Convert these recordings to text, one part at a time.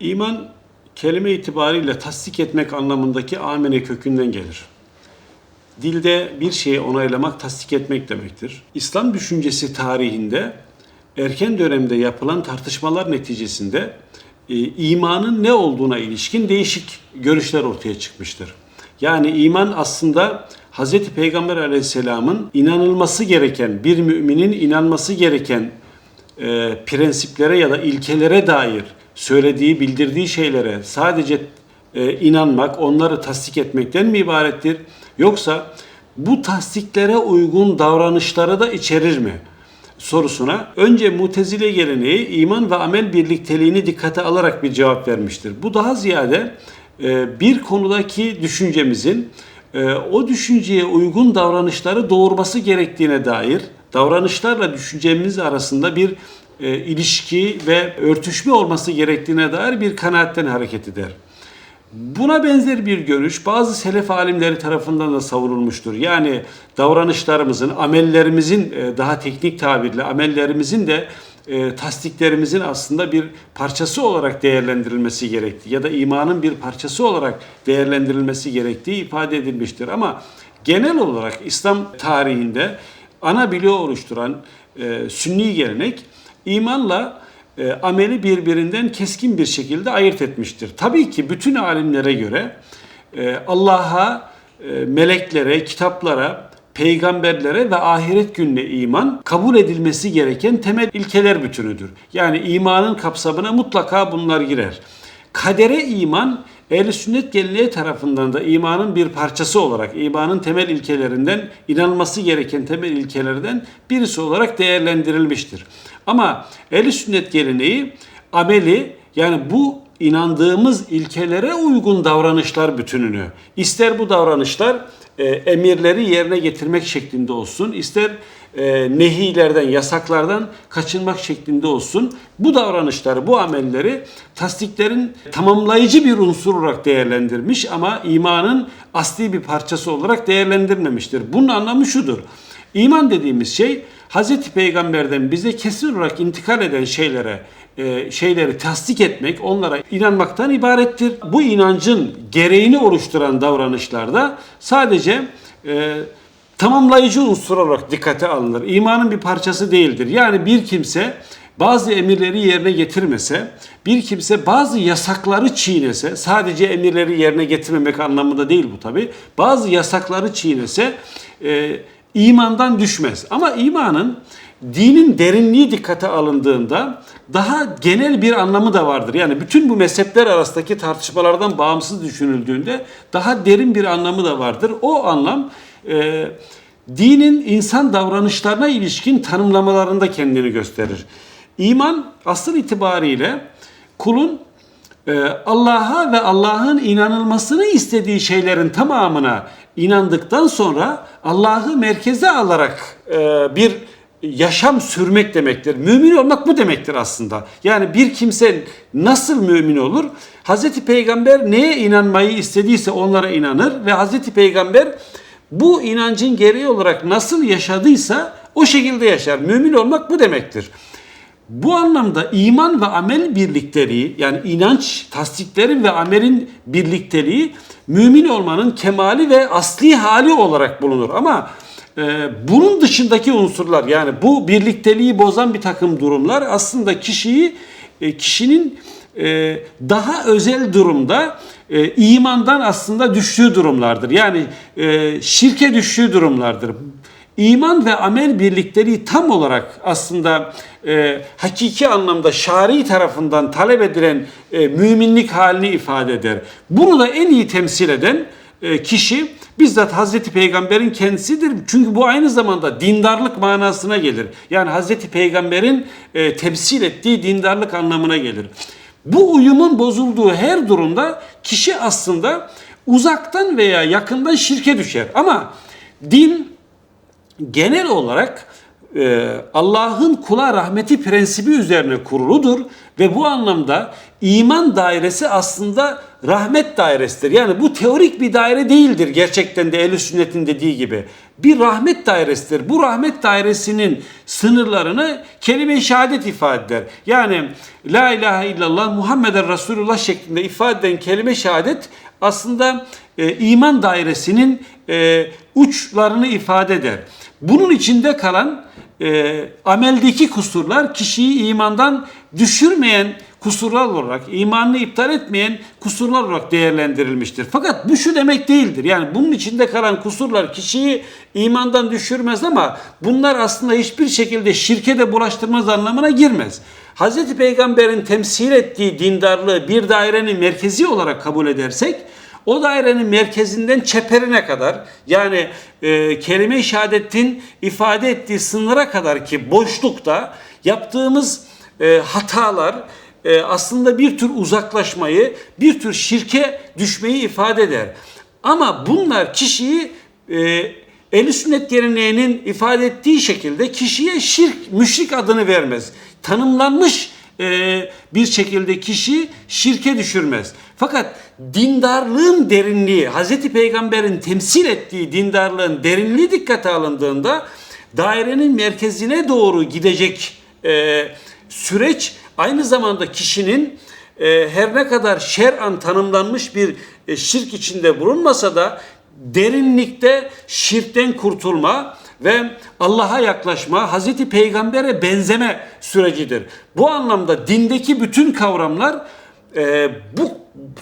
İman kelime itibariyle tasdik etmek anlamındaki amene kökünden gelir. Dilde bir şeyi onaylamak, tasdik etmek demektir. İslam düşüncesi tarihinde erken dönemde yapılan tartışmalar neticesinde e, imanın ne olduğuna ilişkin değişik görüşler ortaya çıkmıştır. Yani iman aslında Hz. Peygamber aleyhisselamın inanılması gereken, bir müminin inanması gereken e, prensiplere ya da ilkelere dair söylediği, bildirdiği şeylere sadece e, inanmak, onları tasdik etmekten mi ibarettir? Yoksa bu tasdiklere uygun davranışları da içerir mi? sorusuna önce mutezile geleneği iman ve amel birlikteliğini dikkate alarak bir cevap vermiştir. Bu daha ziyade e, bir konudaki düşüncemizin e, o düşünceye uygun davranışları doğurması gerektiğine dair davranışlarla düşüncemiz arasında bir e, ilişki ve örtüşme olması gerektiğine dair bir kanaatten hareket eder. Buna benzer bir görüş bazı selef alimleri tarafından da savunulmuştur. Yani davranışlarımızın, amellerimizin e, daha teknik tabirle amellerimizin de e, tasdiklerimizin aslında bir parçası olarak değerlendirilmesi gerektiği ya da imanın bir parçası olarak değerlendirilmesi gerektiği ifade edilmiştir. Ama genel olarak İslam tarihinde ana bloğu oluşturan e, sünni gelenek imanla e, ameli birbirinden keskin bir şekilde ayırt etmiştir. Tabii ki bütün alimlere göre e, Allah'a, e, meleklere, kitaplara, peygamberlere ve ahiret gününe iman kabul edilmesi gereken temel ilkeler bütünüdür. Yani imanın kapsamına mutlaka bunlar girer. Kadere iman Ehl-i sünnet geleneği tarafından da imanın bir parçası olarak, imanın temel ilkelerinden, inanması gereken temel ilkelerden birisi olarak değerlendirilmiştir. Ama ehl sünnet geleneği ameli yani bu inandığımız ilkelere uygun davranışlar bütününü, ister bu davranışlar e, emirleri yerine getirmek şeklinde olsun, ister e, nehilerden, yasaklardan kaçınmak şeklinde olsun. Bu davranışları, bu amelleri tasdiklerin tamamlayıcı bir unsur olarak değerlendirmiş ama imanın asli bir parçası olarak değerlendirmemiştir. Bunun anlamı şudur. İman dediğimiz şey Hz. Peygamber'den bize kesin olarak intikal eden şeylere e, şeyleri tasdik etmek, onlara inanmaktan ibarettir. Bu inancın gereğini oluşturan davranışlarda sadece e, tamamlayıcı unsur olarak dikkate alınır. İmanın bir parçası değildir. Yani bir kimse bazı emirleri yerine getirmese, bir kimse bazı yasakları çiğnese, sadece emirleri yerine getirmemek anlamında değil bu tabi, bazı yasakları çiğnese e, imandan düşmez. Ama imanın dinin derinliği dikkate alındığında daha genel bir anlamı da vardır. Yani bütün bu mezhepler arasındaki tartışmalardan bağımsız düşünüldüğünde daha derin bir anlamı da vardır. O anlam e, dinin insan davranışlarına ilişkin tanımlamalarında kendini gösterir. İman asıl itibariyle kulun e, Allah'a ve Allah'ın inanılmasını istediği şeylerin tamamına inandıktan sonra Allah'ı merkeze alarak e, bir yaşam sürmek demektir. Mümin olmak bu demektir aslında. Yani bir kimse nasıl mümin olur? Hazreti Peygamber neye inanmayı istediyse onlara inanır ve Hazreti Peygamber bu inancın gereği olarak nasıl yaşadıysa o şekilde yaşar. Mümin olmak bu demektir. Bu anlamda iman ve amel birlikteliği yani inanç, tasdiklerin ve amelin birlikteliği mümin olmanın kemali ve asli hali olarak bulunur. Ama e, bunun dışındaki unsurlar yani bu birlikteliği bozan bir takım durumlar aslında kişiyi e, kişinin e, daha özel durumda e, imandan aslında düştüğü durumlardır. Yani e, şirke düştüğü durumlardır. İman ve amel birlikteliği tam olarak aslında e, hakiki anlamda şari tarafından talep edilen e, müminlik halini ifade eder. Bunu da en iyi temsil eden e, kişi bizzat Hazreti Peygamber'in kendisidir. Çünkü bu aynı zamanda dindarlık manasına gelir. Yani Hazreti Peygamber'in e, temsil ettiği dindarlık anlamına gelir. Bu uyumun bozulduğu her durumda kişi aslında uzaktan veya yakından şirke düşer. Ama din genel olarak e, Allah'ın kula rahmeti prensibi üzerine kuruludur ve bu anlamda iman dairesi aslında rahmet dairesidir. Yani bu teorik bir daire değildir gerçekten de ehl sünnetin dediği gibi. Bir rahmet dairesidir. Bu rahmet dairesinin sınırlarını kelime-i şehadet ifade eder. Yani la ilahe illallah Muhammeden Resulullah şeklinde ifade eden kelime-i şehadet aslında e, iman dairesinin e, uçlarını ifade eder. Bunun içinde kalan e, ameldeki kusurlar kişiyi imandan düşürmeyen kusurlar olarak, imanını iptal etmeyen kusurlar olarak değerlendirilmiştir. Fakat bu şu demek değildir. Yani bunun içinde kalan kusurlar kişiyi imandan düşürmez ama bunlar aslında hiçbir şekilde şirke de bulaştırmaz anlamına girmez. Hz. Peygamber'in temsil ettiği dindarlığı bir dairenin merkezi olarak kabul edersek o dairenin merkezinden çeperine kadar yani e, kelime-i şehadetin ifade ettiği sınıra kadar ki boşlukta yaptığımız e, hatalar e, aslında bir tür uzaklaşmayı, bir tür şirke düşmeyi ifade eder. Ama bunlar kişiyi e, Ehl-i sünnet geleneğinin ifade ettiği şekilde kişiye şirk, müşrik adını vermez. Tanımlanmış e, bir şekilde kişi şirke düşürmez. Fakat dindarlığın derinliği, Hz. Peygamber'in temsil ettiği dindarlığın derinliği dikkate alındığında dairenin merkezine doğru gidecek e, süreç aynı zamanda kişinin e, her ne kadar şer'an tanımlanmış bir şirk içinde bulunmasa da derinlikte şirkten kurtulma ve Allah'a yaklaşma, Hazreti Peygamber'e benzeme sürecidir. Bu anlamda dindeki bütün kavramlar e, bu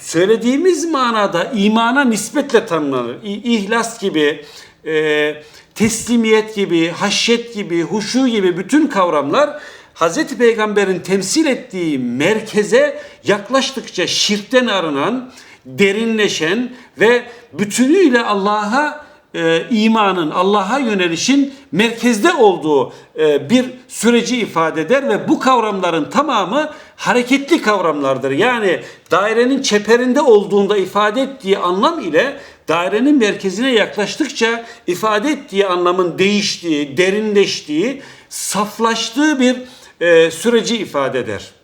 söylediğimiz manada imana nispetle tanımlanır. İhlas gibi, e, teslimiyet gibi, haşyet gibi, huşu gibi bütün kavramlar Hz. Peygamber'in temsil ettiği merkeze yaklaştıkça şirkten arınan, derinleşen ve bütünüyle Allah'a e, imanın, Allah'a yönelişin merkezde olduğu e, bir süreci ifade eder ve bu kavramların tamamı hareketli kavramlardır. Yani dairenin çeperinde olduğunda ifade ettiği anlam ile dairenin merkezine yaklaştıkça ifade ettiği anlamın değiştiği, derinleştiği, saflaştığı bir e, süreci ifade eder.